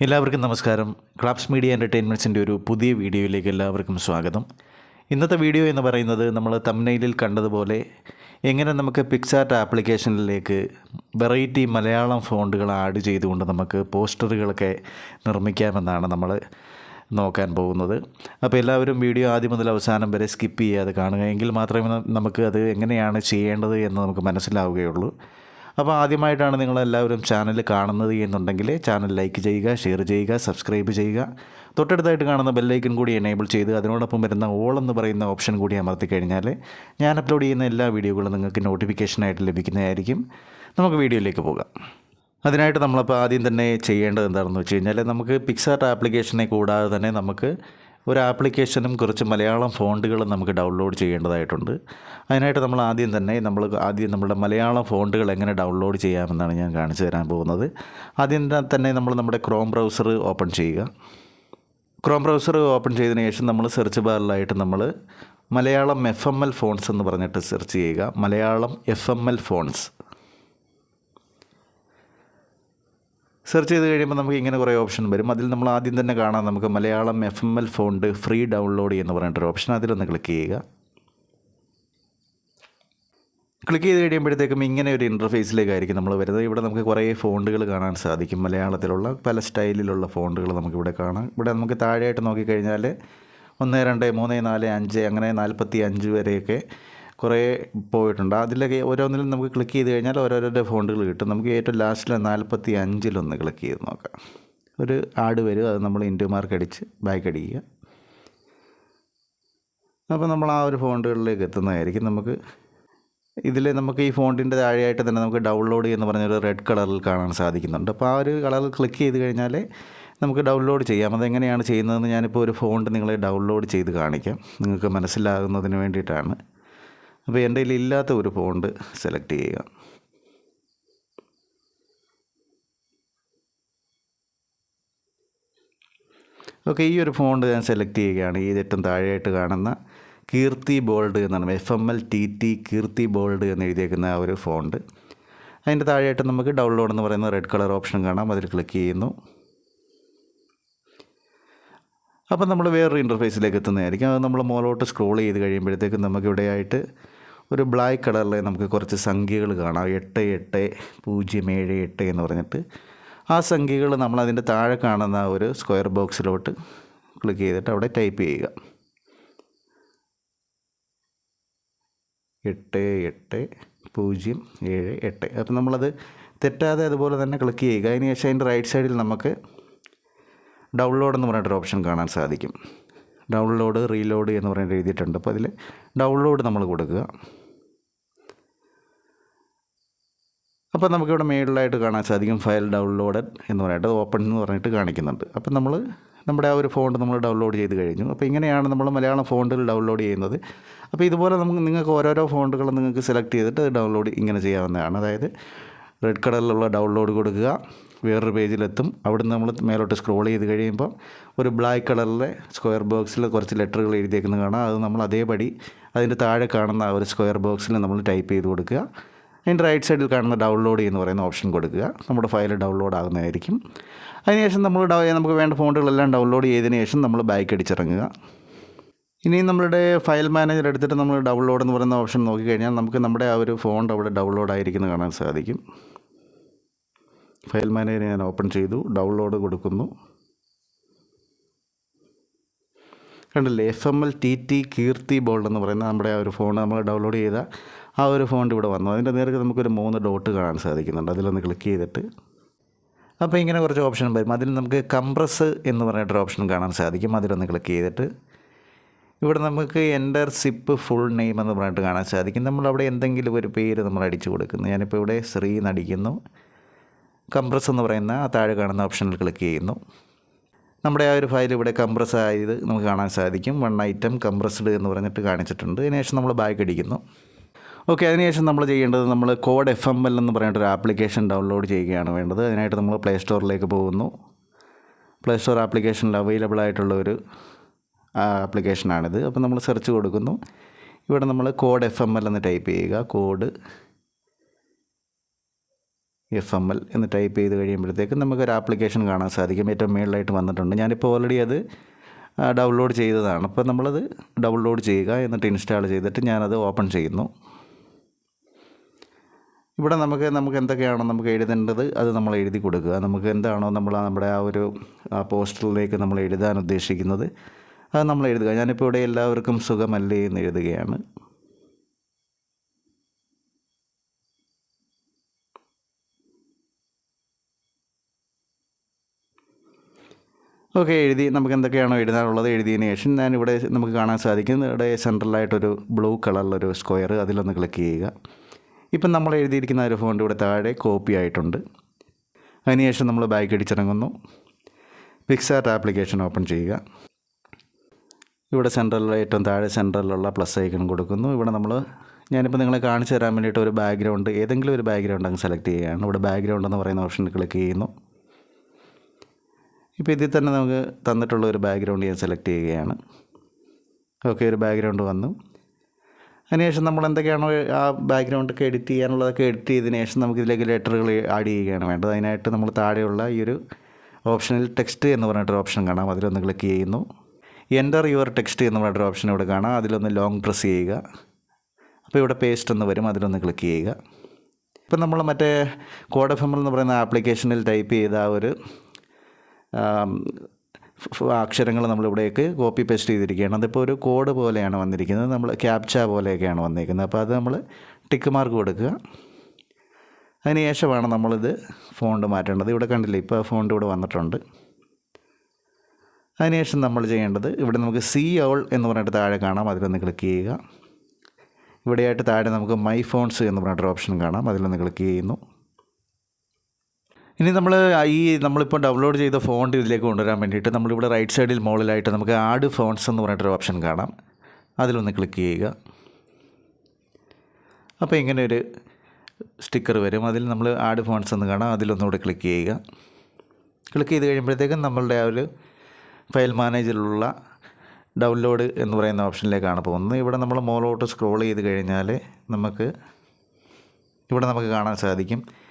എല്ലാവർക്കും നമസ്കാരം. Claps media എന്റർടൈൻമെന്റ്സിന്റെ ഒരു പുതിയ വീഡിയോയിലേക്ക് എല്ലാവർക്കും സ്വാഗതം. ഇന്നത്തെ വീഡിയോ എന്ന് പറയുന്നത് നമ്മൾ തമ്നയിലിൽ കണ്ടതുപോലെ എങ്ങനെ നമുക്ക് പിക്സാർട്ട് ആപ്ലിക്കേഷനിലേക്ക് വെറൈറ്റി മലയാളം ഫോണ്ടുകൾ ആഡ് ചെയ്തുകൊണ്ട് നമുക്ക് പോസ്റ്ററുകളൊക്കെ നിർമ്മിക്കാമെന്നാണ് നമ്മൾ നോക്കാൻ പോകുന്നത്. അപ്പോൾ എല്ലാവരും വീഡിയോ ആദ്യം മുതൽ അവസാനം വരെ സ്കിപ്പ് ചെയ്യാതെ കാണുക. എങ്കിൽ മാത്രമേ നമുക്ക് അത് എങ്ങനെയാണ് ചെയ്യേണ്ടത് എന്ന് നമുക്ക് മനസ്സിലാവുകയുള്ളൂ. അപ്പോൾ ആദ്യമായിട്ടാണ് നിങ്ങളെല്ലാവരും ചാനൽ കാണുന്നത് എന്നുണ്ടെങ്കിൽ ചാനൽ ലൈക്ക് ചെയ്യുക ഷെയർ ചെയ്യുക സബ്സ്ക്രൈബ് ചെയ്യുക. തൊട്ടടുത്തായിട്ട് കാണുന്ന ബെല്ലൈക്കൻ കൂടി എനേബിൾ ചെയ്ത് അതിനോടൊപ്പം വരുന്ന ഓൾ എന്ന് പറയുന്ന ഓപ്ഷൻ കൂടി അമർത്തി കഴിഞ്ഞാൽ ഞാൻ അപ്ലോഡ് ചെയ്യുന്ന എല്ലാ വീഡിയോകളും നിങ്ങൾക്ക് നോട്ടിഫിക്കേഷനായിട്ട് ലഭിക്കുന്നതായിരിക്കും. നമുക്ക് വീഡിയോയിലേക്ക് പോകാം. അതിനായിട്ട് നമ്മളപ്പോൾ ആദ്യം തന്നെ ചെയ്യേണ്ടത് എന്താണെന്ന് വെച്ച് കഴിഞ്ഞാൽ നമുക്ക് പിക്സാർട്ട് ആപ്ലിക്കേഷനെ കൂടാതെ തന്നെ നമുക്ക് ഒരു ആപ്ലിക്കേഷനും കുറച്ച് മലയാളം ഫോണ്ടുകളും നമുക്ക് ഡൗൺലോഡ് ചെയ്യേണ്ടതായിട്ടുണ്ട്. അതിനായിട്ട് നമ്മൾ ആദ്യം തന്നെ നമ്മൾ ആദ്യം നമ്മുടെ മലയാളം ഫോണ്ടുകൾ എങ്ങനെ ഡൗൺലോഡ് ചെയ്യാമെന്നാണ് ഞാൻ കാണിച്ചു തരാൻ പോകുന്നത്. ആദ്യം തന്നെ നമ്മൾ നമ്മുടെ ക്രോം ബ്രൗസർ ഓപ്പൺ ചെയ്യുക. ക്രോം ബ്രൗസർ ഓപ്പൺ ചെയ്തതിന് ശേഷം നമ്മൾ സെർച്ച് ബാറിലായിട്ട് നമ്മൾ Malayalam F M L fonts എന്ന് പറഞ്ഞിട്ട് സെർച്ച് ചെയ്യുക. Malayalam F M L fonts search ചെയ്ത് കഴിയുമ്പോൾ നമുക്ക് ഇങ്ങനെ കുറേ ഓപ്ഷൻ വരും. അതിൽ നമ്മൾ ആദ്യം തന്നെ കാണാം നമുക്ക് Malayalam F M L font free download എന്ന് പറഞ്ഞിട്ടൊരു ഓപ്ഷൻ അതിലൊന്ന് ക്ലിക്ക് ചെയ്യുക. ക്ലിക്ക് ചെയ്ത് കഴിയുമ്പോഴത്തേക്കും ഇങ്ങനെ ഒരു ഇന്റർഫേസിലേക്കായിരിക്കും നമ്മൾ വരുന്നത്. ഇവിടെ നമുക്ക് കുറേ ഫോണ്ടുകൾ കാണാൻ സാധിക്കും. മലയാളത്തിലുള്ള പല സ്റ്റൈലിലുള്ള ഫോണ്ടുകൾ നമുക്കിവിടെ കാണാം. ഇവിടെ നമുക്ക് താഴെയായിട്ട് നോക്കിക്കഴിഞ്ഞാൽ ഒന്ന് രണ്ട് മൂന്ന് നാല് അഞ്ച് അങ്ങനെ നാൽപ്പത്തി അഞ്ച് വരെയൊക്കെ കുറേ പോയിട്ടുണ്ട്. അതിലൊക്കെ ഓരോന്നിലും നമുക്ക് ക്ലിക്ക് ചെയ്ത് കഴിഞ്ഞാൽ ഓരോരോരുടെ ഫോണ്ടുകൾ കിട്ടും. നമുക്ക് ഏറ്റവും ലാസ്റ്റിൽ നാൽപ്പത്തി അഞ്ചിലൊന്ന് ക്ലിക്ക് ചെയ്ത് നോക്കാം. ഒരു ആഡ് വരും. അത് നമ്മൾ ഇന്റു മാർക്ക് അടിച്ച് ബാക്ക് അടിക്കുക. അപ്പോൾ നമ്മൾ ആ ഒരു ഫോണ്ടുകളിലേക്ക് എത്തുന്നതായിരിക്കും. നമുക്ക് ഇതിൽ നമുക്ക് ഈ ഫോണ്ടിന്റെ താഴെയായിട്ട് തന്നെ നമുക്ക് ഡൗൺലോഡ് എന്ന് പറഞ്ഞൊരു റെഡ് കളറിൽ കാണാൻ സാധിക്കുന്നുണ്ട്. അപ്പോൾ ആ ഒരു കളറിൽ ക്ലിക്ക് ചെയ്ത് കഴിഞ്ഞാൽ നമുക്ക് ഡൗൺലോഡ് ചെയ്യാം. അതെങ്ങനെയാണ് ചെയ്യുന്നതെന്ന് ഞാനിപ്പോൾ ഒരു ഫോണ്ട് നിങ്ങളെ ഡൗൺലോഡ് ചെയ്ത് കാണിക്കാം. നിങ്ങൾക്ക് മനസ്സിലാകുന്നതിന് വേണ്ടിയിട്ടാണ്. അപ്പോൾ എന്റെ കയ്യിൽ ഇല്ലാത്ത ഒരു ഫോണ്ട് സെലക്ട് ചെയ്യുക. ഓക്കെ ഈ ഒരു ഫോണ്ട് ഞാൻ സെലക്ട് ചെയ്യുകയാണ്. ഈ ഏറ്റവും താഴെയായിട്ട് കാണുന്ന കീർത്തി ബോൾഡ് എന്നാണ്. F M L T T Keerthi bold എന്ന് എഴുതിയേക്കുന്ന ആ ഒരു ഫോണ്ട്. അതിന്റെ താഴെയായിട്ട് നമുക്ക് ഡൗൺലോഡ് എന്ന് പറയുന്ന റെഡ് കളർ ഓപ്ഷൻ കാണാം. അതിൽ ക്ലിക്ക് ചെയ്യുന്നു. അപ്പം നമ്മൾ വേറൊരു ഇന്റർഫേസിലേക്ക് എത്തുന്നതായിരിക്കും. അത് നമ്മൾ മോളോട്ട് സ്ക്രോൾ ചെയ്ത് കഴിയുമ്പോഴത്തേക്കും നമുക്കിവിടെയായിട്ട് ഒരു ബ്ലാക്ക് കളറിൽ നമുക്ക് കുറച്ച് സംഖ്യകൾ കാണാം. എട്ട് എട്ട് പൂജ്യം ഏഴ് എട്ട് എന്ന് പറഞ്ഞിട്ട് ആ സംഖ്യകൾ നമ്മൾ അതിന്റെ താഴെ കാണുന്ന ഒരു സ്ക്വയർ ബോക്സിലോട്ട് ക്ലിക്ക് ചെയ്തിട്ട് അവിടെ ടൈപ്പ് ചെയ്യുക. എട്ട് എട്ട് പൂജ്യം ഏഴ് എട്ട്. അപ്പം നമ്മളത് തെറ്റാതെ അതുപോലെ തന്നെ ക്ലിക്ക് ചെയ്യുക. അതിന് ശേഷം അതിന്റെ റൈറ്റ് സൈഡിൽ നമുക്ക് ഡൗൺലോഡ് എന്ന് പറഞ്ഞിട്ടൊരു ഓപ്ഷൻ കാണാൻ സാധിക്കും. ഡൗൺലോഡ് റീലോഡ് എന്ന് പറയുന്ന എഴുതിയിട്ടുണ്ട്. അപ്പോൾ അതിൽ ഡൗൺലോഡ് നമ്മൾ കൊടുക്കുക. അപ്പോൾ നമുക്കിവിടെ മേളിലായിട്ട് കാണാൻ സാധിക്കും ഫയൽ ഡൗൺലോഡഡ് എന്ന് പറഞ്ഞിട്ട് ഓപ്പൺ എന്ന് പറഞ്ഞിട്ട് കാണിക്കുന്നുണ്ട്. അപ്പം നമ്മൾ നമ്മുടെ ആ ഒരു ഫോണ്ട് നമ്മൾ ഡൗൺലോഡ് ചെയ്ത് കഴിഞ്ഞു. അപ്പോൾ ഇങ്ങനെയാണ് നമ്മൾ മലയാളം ഫോണ്ടിൽ ഡൗൺലോഡ് ചെയ്യുന്നത്. അപ്പോൾ ഇതുപോലെ നമുക്ക് നിങ്ങൾക്ക് ഓരോരോ ഫോണ്ടുകൾ നിങ്ങൾക്ക് സെലക്ട് ചെയ്തിട്ട് ഡൗൺലോഡ് ഇങ്ങനെ ചെയ്യാവുന്നതാണ്. അതായത് റെഡ് കളറിലുള്ള ഡൗൺലോഡ് കൊടുക്കുക. വേറൊരു പേജിലെത്തും. അവിടുന്ന് നമ്മൾ മേലോട്ട് സ്ക്രോൾ ചെയ്ത് കഴിയുമ്പോൾ ഒരു ബ്ലാക്ക് കളറിലെ സ്ക്വയർ ബോക്സിൽ കുറച്ച് ലെറ്ററുകൾ എഴുതിയേക്കുന്നത് കാണാം. അത് നമ്മൾ അതേപടി അതിന്റെ താഴെ കാണുന്ന ആ ഒരു സ്ക്വയർ ബോക്സിൽ നമ്മൾ ടൈപ്പ് ചെയ്ത് കൊടുക്കുക. അതിന്റെ റൈറ്റ് സൈഡിൽ കാണുന്ന ഡൗൺലോഡ് എന്ന് പറയുന്ന ഓപ്ഷൻ കൊടുക്കുക. നമ്മുടെ ഫയൽ ഡൗൺലോഡ് ആകുന്നതായിരിക്കും. അതിനുശേഷം നമ്മൾ നമുക്ക് വേണ്ട ഫോണ്ടുകളെല്ലാം ഡൗൺലോഡ് ചെയ്തതിന് ശേഷം നമ്മൾ ബാക്ക് അടിച്ചിറങ്ങുക. ഇനി നമ്മളുടെ ഫയൽ മാനേജർ എടുത്തിട്ട് നമ്മൾ ഡൗൺലോഡ് എന്ന് പറയുന്ന ഓപ്ഷൻ നോക്കിക്കഴിഞ്ഞാൽ നമുക്ക് നമ്മുടെ ആ ഒരു ഫോണ്ട് അവിടെ ഡൗൺലോഡ് ആയിരിക്കുന്നത് കാണാൻ സാധിക്കും. ഫയൽ മാനേജർ ഞാൻ ഓപ്പൺ ചെയ്തു ഡൗൺലോഡ് കൊടുക്കുന്നു. കണ്ടില്ലേ F M L T T Keerthi bold എന്ന് പറയുന്ന നമ്മുടെ ആ ഒരു ഫോൺ നമ്മൾ ഡൗൺലോഡ് ചെയ്ത ആ ഒരു ഫോൺ ഇവിടെ വന്നു. അതിന്റെ നേർക്ക് നമുക്കൊരു മൂന്ന് ഡോട്ട് കാണാൻ സാധിക്കുന്നുണ്ട്. അതിലൊന്ന് ക്ലിക്ക് ചെയ്തിട്ട്. അപ്പോൾ ഇങ്ങനെ കുറച്ച് ഓപ്ഷൻ വരും. അതിൽ നമുക്ക് കംപ്രസ് എന്ന് പറഞ്ഞിട്ടൊരു ഓപ്ഷൻ കാണാൻ സാധിക്കും. അതിലൊന്ന് ക്ലിക്ക് ചെയ്തിട്ട്. ഇവിടെ നമുക്ക് എന്റർ സിപ്പ് ഫുൾ നെയിം എന്ന് പറഞ്ഞിട്ട് കാണാൻ സാധിക്കും. നമ്മളവിടെ എന്തെങ്കിലും ഒരു പേര് നമ്മൾ അടിച്ചു കൊടുക്കുന്നു. ഞാനിപ്പോൾ ഇവിടെ ശ്രീ നടിക്കുന്നു കംപ്രസ് എന്ന് പറയുന്ന ആ താഴെ കാണുന്ന ഓപ്ഷനിൽ ക്ലിക്ക് ചെയ്യുന്നു. നമ്മുടെ ആ ഒരു ഫയൽ ഇവിടെ കംപ്രസ് ആയത് നമുക്ക് കാണാൻ സാധിക്കും. വൺ ഐറ്റം കംപ്രസ്ഡ് എന്ന് പറഞ്ഞിട്ട് കാണിച്ചിട്ടുണ്ട്. അതിനുശേഷം നമ്മൾ ബാക്ക് അടിക്കുന്നു. ഓക്കെ അതിനുശേഷം നമ്മൾ ചെയ്യേണ്ടത് നമ്മൾ കോഡ് എഫ് എം എൽ എന്ന് പറഞ്ഞിട്ടൊരു ആപ്ലിക്കേഷൻ ഡൗൺലോഡ് ചെയ്യുകയാണ് വേണ്ടത്. അതിനായിട്ട് നമ്മൾ പ്ലേ സ്റ്റോറിലേക്ക് പോകുന്നു. പ്ലേ സ്റ്റോർ ആപ്ലിക്കേഷനിൽ അവൈലബിൾ ആയിട്ടുള്ള ഒരു ആപ്ലിക്കേഷനാണിത് അപ്പോൾ നമ്മൾ സെർച്ച് കൊടുക്കുന്നു. ഇവിടെ നമ്മൾ കോഡ് എഫ് എം എൽ എന്ന് ടൈപ്പ് ചെയ്യുക. കോഡ് എഫ് എം എൽ എന്ന് ടൈപ്പ് ചെയ്ത് കഴിയുമ്പോഴത്തേക്കും നമുക്കൊരു ആപ്ലിക്കേഷൻ കാണാൻ സാധിക്കും. ഏറ്റവും മേളിലായിട്ട് വന്നിട്ടുണ്ട്. ഞാനിപ്പോൾ ഓൾറെഡി അത് ഡൗൺലോഡ് ചെയ്തതാണ്. അപ്പോൾ നമ്മളത് ഡൗൺലോഡ് ചെയ്യുക എന്നിട്ട് ഇൻസ്റ്റാൾ ചെയ്തിട്ട് ഞാനത് ഓപ്പൺ ചെയ്യുന്നു. ഇവിടെ നമുക്ക് നമുക്ക് എന്തൊക്കെയാണോ നമുക്ക് എഴുതേണ്ടത് അത് നമ്മൾ എഴുതി കൊടുക്കുക. നമുക്ക് എന്താണോ നമ്മൾ നമ്മുടെ ആ ഒരു പോസ്റ്ററിലേക്ക് നമ്മൾ എഴുതാൻ ഉദ്ദേശിക്കുന്നത് അത് നമ്മൾ എഴുതുക. ഞാനിപ്പോൾ ഇവിടെ എല്ലാവർക്കും സുഖമല്ലേ എന്ന് എഴുതുകയാണ്. ഓക്കെ എഴുതി നമുക്ക് എന്തൊക്കെയാണോ എഴുതാനുള്ളത് എഴുതിയതിന് ശേഷം ഞാൻ ഇവിടെ നമുക്ക് കാണാൻ സാധിക്കും ഇവിടെ സെൻട്രലായിട്ടൊരു ബ്ലൂ കളറിലൊരു സ്ക്വയർ അതിലൊന്ന് ക്ലിക്ക് ചെയ്യുക. ഇപ്പം നമ്മൾ എഴുതിയിരിക്കുന്ന ഒരു ഫോണ്ട് ഇവിടെ താഴെ കോപ്പി ആയിട്ടുണ്ട്. അതിനുശേഷം നമ്മൾ ബാക്ക് അടിച്ചിറങ്ങുന്നു. പിക്സാർട്ട് ആപ്ലിക്കേഷൻ ഓപ്പൺ ചെയ്യുക. ഇവിടെ സെൻട്രലിൽ ഏറ്റവും താഴെ സെൻട്രലിലുള്ള പ്ലസ് ഐക്കൺ കൊടുക്കുന്നു. ഇവിടെ നമ്മൾ ഞാനിപ്പോൾ നിങ്ങളെ കാണിച്ചു തരാൻ വേണ്ടിയിട്ട് ഒരു ബാക്ക്ഗ്രൗണ്ട് ഏതെങ്കിലും ഒരു ബാക്ക്ഗ്രൗണ്ട് അങ്ങ് സെലക്ട് ചെയ്യുകയാണ്. ഇവിടെ ബാക്ക്ഗ്രൗണ്ട് എന്ന് പറയുന്ന ഓപ്ഷനിൽ ക്ലിക്ക് ചെയ്യുന്നു. ഇപ്പോൾ ഇതിൽ തന്നെ നമുക്ക് തന്നിട്ടുള്ള ഒരു ബാക്ക്ഗ്രൗണ്ട് ഞാൻ സെലക്ട് ചെയ്യുകയാണ്. ഓക്കെ ഒരു ബാക്ക്ഗ്രൗണ്ട് വന്നു. അതിനുശേഷം നമ്മൾ എന്തൊക്കെയാണോ ആ ബാക്ക്ഗ്രൗണ്ടൊക്കെ എഡിറ്റ് ചെയ്യാനുള്ളതൊക്കെ എഡിറ്റ് ചെയ്തതിന് ശേഷം നമുക്ക് ഇതിലേക്ക് ലെറ്ററുകൾ ആഡ് ചെയ്യുകയാണ് വേണ്ടത്. അതിനായിട്ട് നമ്മൾ താഴെയുള്ള ഈ ഒരു ഓപ്ഷനിൽ ടെക്സ്റ്റ് എന്ന് പറഞ്ഞിട്ടൊരു ഓപ്ഷൻ കാണാം. അതിലൊന്ന് ക്ലിക്ക് ചെയ്യുന്നു. എന്റർ യുവർ ടെക്സ്റ്റ് എന്ന് പറഞ്ഞിട്ടൊരു ഓപ്ഷൻ ഇവിടെ കാണാം. അതിലൊന്ന് ലോങ് പ്രസ് ചെയ്യുക. അപ്പോൾ ഇവിടെ പേസ്റ്റ് എന്ന് വരും. അതിലൊന്ന് ക്ലിക്ക് ചെയ്യുക. ഇപ്പം നമ്മൾ മറ്റേ കോഡ് എഫ് എം എന്ന് പറയുന്ന ആപ്ലിക്കേഷനിൽ ടൈപ്പ് ചെയ്ത ആ ഒരു അക്ഷരങ്ങൾ നമ്മളിവിടേക്ക് കോപ്പി പേസ്റ്റ് ചെയ്തിരിക്കുകയാണ്. അതിപ്പോൾ ഒരു കോഡ് പോലെയാണ് വന്നിരിക്കുന്നത്. നമ്മൾ ക്യാപ്ച പോലെയൊക്കെയാണ് വന്നിരിക്കുന്നത്. അപ്പോൾ അത് നമ്മൾ ടിക്ക് മാർക്ക് കൊടുക്കുക. അതിന് ശേഷമാണ് നമ്മളിത് ഫോണ്ട് മാറ്റേണ്ടത്. ഇവിടെ കണ്ടില്ലേ ഇപ്പോൾ ഫോണ്ട് ഇവിടെ വന്നിട്ടുണ്ട്. അതിനുശേഷം നമ്മൾ ചെയ്യേണ്ടത് ഇവിടെ നമുക്ക് സി ഓൾ എന്ന് പറഞ്ഞിട്ട് താഴെ കാണാം. അതിലൊന്ന് ക്ലിക്ക് ചെയ്യുക. ഇവിടെയായിട്ട് താഴെ നമുക്ക് മൈ ഫോൺസ് എന്ന് പറഞ്ഞിട്ടൊരു ഓപ്ഷൻ കാണാം. അതിലൊന്ന് ക്ലിക്ക് ചെയ്യുന്നു. ഇനി നമ്മൾ ഈ നമ്മളിപ്പോൾ ഡൗൺലോഡ് ചെയ്ത ഫോണ്ട് ഇതിലേക്ക് കൊണ്ടുവരാൻ വേണ്ടിയിട്ട് നമ്മളിവിടെ റൈറ്റ് സൈഡിൽ മുകളിലായിട്ട് നമുക്ക് ആഡ് ഫോൺസ് എന്ന് പറഞ്ഞിട്ടൊരു ഓപ്ഷൻ കാണാം. അതിലൊന്ന് ക്ലിക്ക് ചെയ്യുക. അപ്പോൾ ഇങ്ങനെ ഒരു സ്റ്റിക്കർ വരും. അതിൽ നമ്മൾ ആഡ് ഫോൺസ് എന്ന് കാണാം. അതിലൊന്നുകൂടെ ക്ലിക്ക് ചെയ്യുക. ക്ലിക്ക് ചെയ്ത് കഴിയുമ്പോഴത്തേക്കും നമ്മളുടെ ആ ഒരു ഫയൽ മാനേജറിലുള്ള ഡൗൺലോഡ് എന്ന് പറയുന്ന ഓപ്ഷനിലേക്കാണ് പോകുന്നത്. ഇവിടെ നമ്മൾ മോളോട്ട് സ്ക്രോൾ ചെയ്ത് കഴിഞ്ഞാൽ നമുക്ക് ഇവിടെ നമുക്ക് കാണാൻ സാധിക്കും.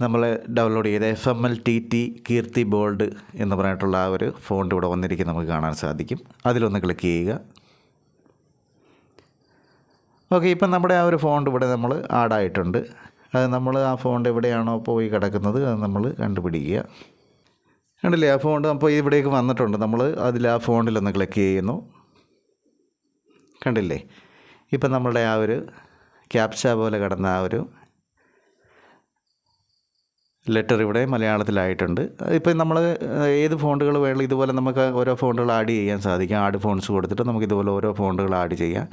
നമ്മൾ ഡൗൺലോഡ് ചെയ്ത F M L T T Keerthi bold എന്ന് പറഞ്ഞിട്ടുള്ള ആ ഒരു ഫോണ്ട് ഇവിടെ വന്നിരിക്കും നമുക്ക് കാണാൻ സാധിക്കും. അതിലൊന്ന് ക്ലിക്ക് ചെയ്യുക. ഓക്കെ ഇപ്പം നമ്മുടെ ആ ഒരു ഫോണ്ട് ഇവിടെ നമ്മൾ ആഡായിട്ടുണ്ട് അത് നമ്മൾ ആ ഫോണ്ട് എവിടെയാണോ പോയി കിടക്കുന്നത് അത് നമ്മൾ കണ്ടുപിടിക്കുക. കണ്ടില്ലേ? ആ ഫോണ്ട് അപ്പോൾ ഇവിടേക്ക് വന്നിട്ടുണ്ട്. നമ്മൾ അതിൽ ആ ഫോണ്ടിലൊന്ന് ക്ലിക്ക് ചെയ്യുന്നു. കണ്ടില്ലേ? ഇപ്പം നമ്മളുടെ ആ ഒരു ക്യാപ്ച പോലെ കിടന്ന ആ ഒരു ലെറ്റർ ഇവിടെ മലയാളത്തിലായിട്ടുണ്ട്. ഇപ്പം നമ്മൾ ഏത് ഫോണ്ടുകൾ വേണമെങ്കിലും ഇതുപോലെ നമുക്ക് ഓരോ ഫോണ്ടുകൾ ആഡ് ചെയ്യാൻ സാധിക്കും. ആഡ് ഫോൺസ് കൊടുത്തിട്ട് നമുക്ക് ഇതുപോലെ ഓരോ ഫോണ്ടുകൾ ആഡ് ചെയ്യാം.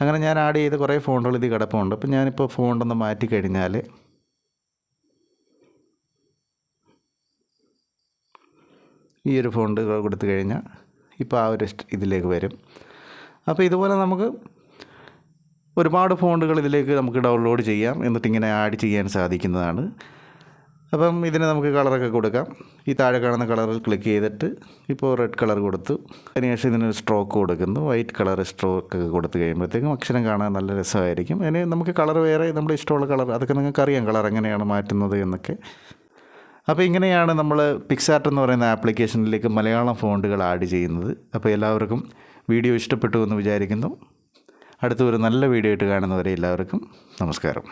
അങ്ങനെ ഞാൻ ആഡ് ചെയ്ത് കുറേ ഫോണ്ടുകൾ ഇത് കിടപ്പുണ്ട്. അപ്പം ഞാനിപ്പോൾ ഫോണ്ടൊന്ന് മാറ്റി കഴിഞ്ഞാൽ ഈ ഒരു ഫോണ്ട് കൊടുത്തു കഴിഞ്ഞാൽ ഇപ്പോൾ ആ ഒരു ഇതിലേക്ക് വരും. അപ്പോൾ ഇതുപോലെ നമുക്ക് ഒരുപാട് ഫോണ്ടുകൾ ഇതിലേക്ക് നമുക്ക് ഡൗൺലോഡ് ചെയ്യാം. എന്നിട്ട് ഇങ്ങനെ ആഡ് ചെയ്യാൻ സാധിക്കുന്നതാണ്. അപ്പം ഇതിന് നമുക്ക് കളറൊക്കെ കൊടുക്കാം. ഈ താഴെ കാണുന്ന കളറിൽ ക്ലിക്ക് ചെയ്തിട്ട് ഇപ്പോൾ റെഡ് കളർ കൊടുത്തു. അതിനുശേഷം ഇതിനൊരു സ്ട്രോക്ക് കൊടുക്കുന്നു. വൈറ്റ് കളർ സ്ട്രോക്ക് ഒക്കെ കൊടുത്തു കഴിയുമ്പോഴത്തേക്കും അക്ഷരം കാണാൻ നല്ല രസമായിരിക്കും. അതിന് നമുക്ക് കളർ വേറെ നമ്മുടെ ഇഷ്ടമുള്ള കളർ അതൊക്കെ നിങ്ങൾക്ക് അറിയാം കളർ എങ്ങനെയാണ് മാറ്റുന്നത് എന്നൊക്കെ. അപ്പോൾ ഇങ്ങനെയാണ് നമ്മൾ പിക്സാർട്ട് എന്ന് പറയുന്ന ആപ്ലിക്കേഷനിലേക്ക് മലയാളം ഫോണ്ടുകൾ ആഡ് ചെയ്യുന്നത്. അപ്പോൾ എല്ലാവർക്കും വീഡിയോ ഇഷ്ടപ്പെട്ടു എന്ന് വിചാരിക്കുന്നു. അടുത്ത ഒരു നല്ല വീഡിയോ ആയിട്ട് കാണുന്നവരെ എല്ലാവർക്കും നമസ്കാരം.